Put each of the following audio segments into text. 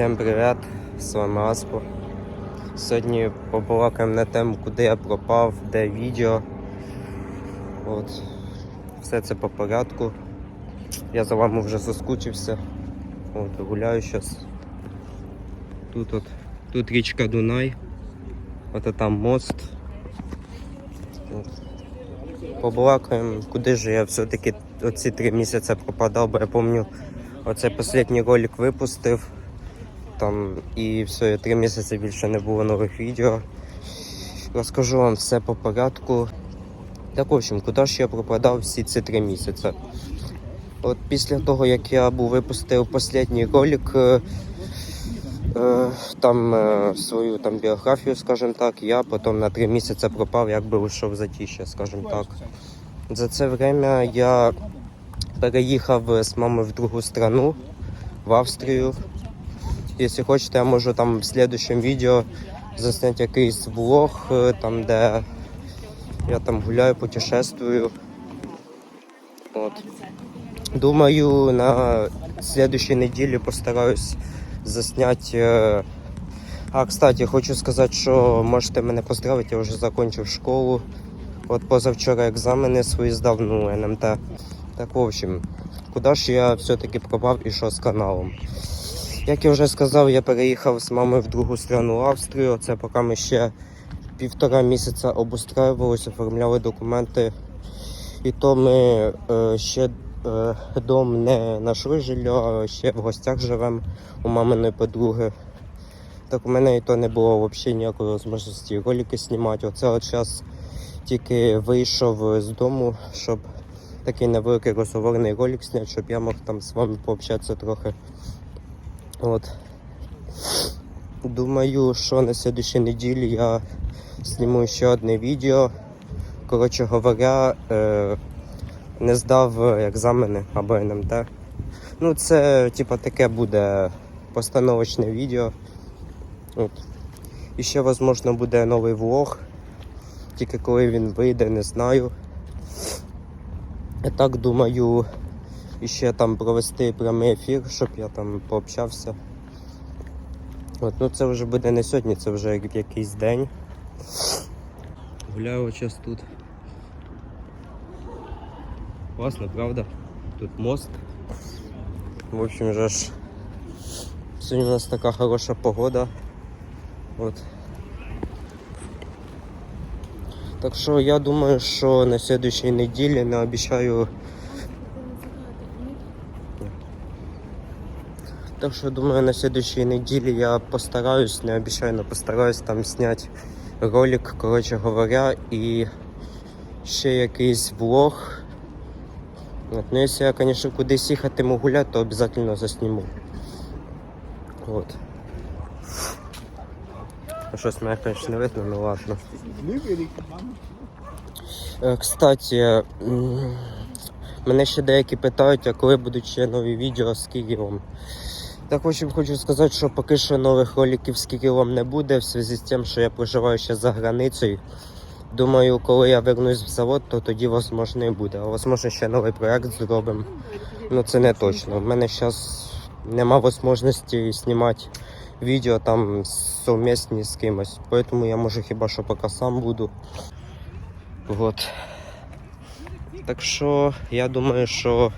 Всім привіт, з вами Аспо. Сьогодні побалакаємо на тему, куди я пропав, де відео. От. Все це по порядку. Я за вами вже заскучився. От, гуляю зараз. Тут от, тут річка Дунай. От там мост. Побалакаємо, куди ж я все-таки оці три місяці пропадав, бо я пам'ятаю, оцей останній ролик випустив. Там і все, три місяці більше не було нових відео. Розкажу вам все по порядку. Так, в общем, куди ж я пропадав всі ці три місяці? От після того, як я був випустив останній ролик, е, е, там е, свою там біографію, скажімо так, я потім на три місяці пропав, якби вийшов за тіще, скажімо так. За це время я переїхав з мамою в другу страну, в Австрію. Якщо хочете, я можу там в следующем відео засняти якийсь влог, е, там де я там гуляю, путешествую. От. Думаю, на следующей неділі постараюсь засняти. е, А, кстати, хочу сказати, що можете мене поздравити, я вже закончив школу. От позавчора екзамени свої здав, ну, НМТ. Так, в общем, куди ж я все-таки пропав і що з каналом? Як я вже сказав, я переїхав з мамою в другу страну Австрію. Це поки ми ще півтора місяця обустраювалися, оформляли документи. І то ми е, ще е, дом не знайшли а ще в гостях живемо у маминої подруги. Так у мене і то не було взагалі ніякої можливості ролики знімати. Оце от зараз тільки вийшов з дому, щоб такий невеликий розговорний ролик зняти, щоб я мог там з вами пообщатися трохи. От. Думаю, що на следующей неділі я зніму ще одне відео. Коротше говоря, е, не здав екзамени або НМТ. Ну, це типа таке буде постановочне відео. От. І ще, можливо, буде новий влог. Тільки коли він вийде, не знаю. Я так думаю, і ще там провести прямий ефір, щоб я там пообщався. От, ну це вже буде не сьогодні, це вже якийсь день. Гуляю час тут. Класно, правда? Тут мост. В общем же ж. Сьогодні у нас така хороша погода. От. Так що я думаю, що на следующей неділі не обіцяю. Так що думаю, на следующей неділі я постараюсь, не обіцяю, но постараюсь там зняти ролик, коротше говоря, і ще якийсь влог. От, ну, якщо я, звісно, кудись їхатиму гуляти, то обов'язково засніму. От. Щось мене, звісно, не видно, ну ладно. Е, Кстати, мене ще деякі питають, а коли будуть ще нові відео з Києвом. Так в общем, хочу сказати, що поки що нових роликів з Києвом не буде, в зв'язку з тим, що я проживаю ще за границею. Думаю, коли я вернусь в завод, то тоді, можливо, і буде. А можливо, ще новий проект зробимо. Ну це не точно. У мене зараз нема можливості знімати відео там совмісні з кимось. Поэтому я можу хіба що поки сам буду. Вот. Так що я думаю, що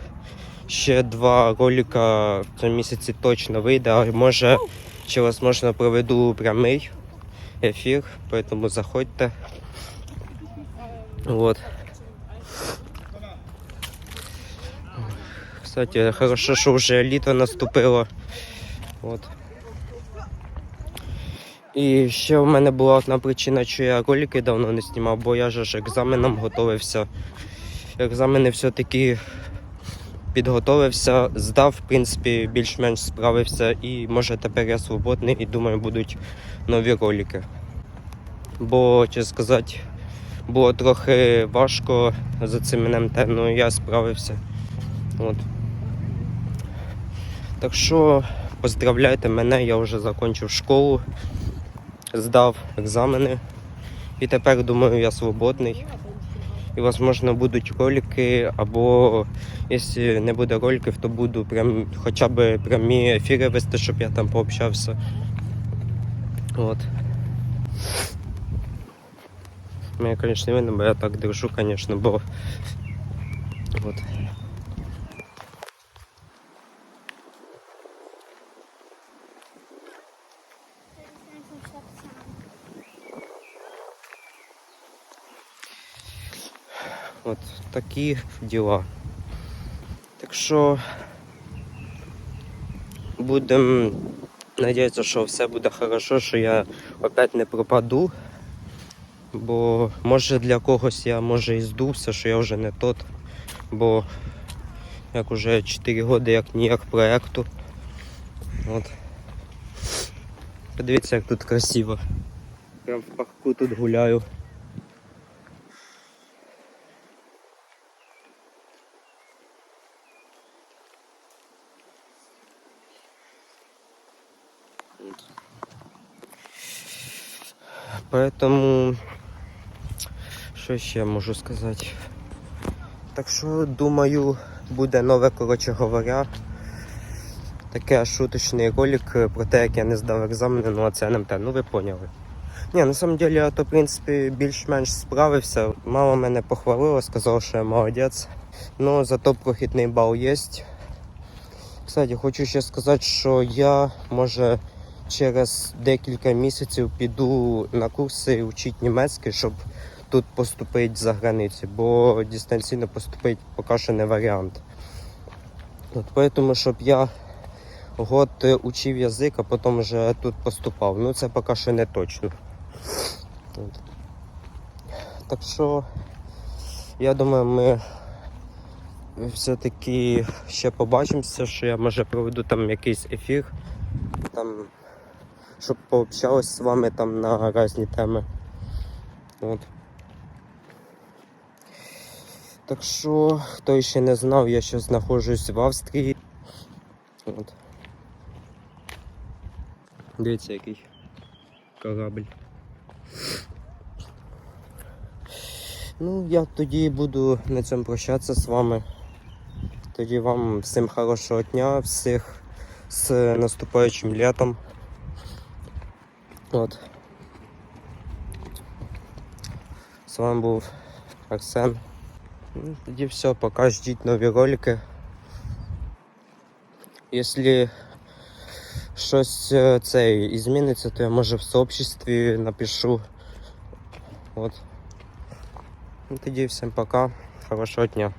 ще два ролика в цьому місяці точно вийде, а може ще можливо проведу прямий ефір, поэтому заходьте. Вот. Кстати, хорошо, що вже літо наступило. От. І ще в мене була одна причина, що я ролики давно не знімав, бо я ж екзаменом готувався. Екзамени все-таки підготовився, здав, в принципі, більш-менш справився і може тепер я свободний і думаю, будуть нові ролики. Бо, чесно сказати, було трохи важко за цим НМТ, але я справився. От. Так що поздравляйте мене, я вже закінчив школу, здав екзамени. І тепер думаю, я свободний. І, можливо, будуть ролики, або якщо не буде роликів, то буду прям хоча б прямі ефіри вести, щоб я там пообщався. От. конечно, звісно, видно, бо я так держу, звісно, бо. От. От такі діла. Так що будемо надіятися, що все буде хорошо, що я опять не пропаду. Бо може для когось я може і здувся, що я вже не тот. Бо як уже 4 роки як ніяк проекту. От. Подивіться, як тут красиво. Прям в парку тут гуляю. Поэтому що ще можу сказати? Так що думаю, буде нове, коротше говоря. Таке шуточний ролик про те, як я не здав екзамени, ну а це НМТ, ну ви поняли. Ні, на самом деле я то в принципі більш-менш справився. Мама мене похвалила, сказала, що я молодець. Ну зато прохідний бал є. Кстати, хочу ще сказати, що я може через декілька місяців піду на курси вчити німецький, щоб тут поступити за границю, бо дистанційно поступити поки що не варіант. От поэтому, щоб я год е, учив язик, а потім вже тут поступав. Ну це поки що не точно. От. Так що я думаю, ми все-таки ще побачимося, що я може проведу там якийсь ефір, там, щоб пообщалась з вами там на різні теми. От. Так що, хто ще не знав, я ще знаходжусь в Австрії. От. Дивіться, який корабль. Ну, я тоді буду на цьому прощатися з вами. Тоді вам всім хорошого дня, всіх з наступаючим літом. От. З вами був Арсен. Ну, Тоді все, пока ждіть нові ролики. Якщо щось е, це і зміниться, то я може в сообществі напишу. От. Ну, тоді всім пока, хорошого дня.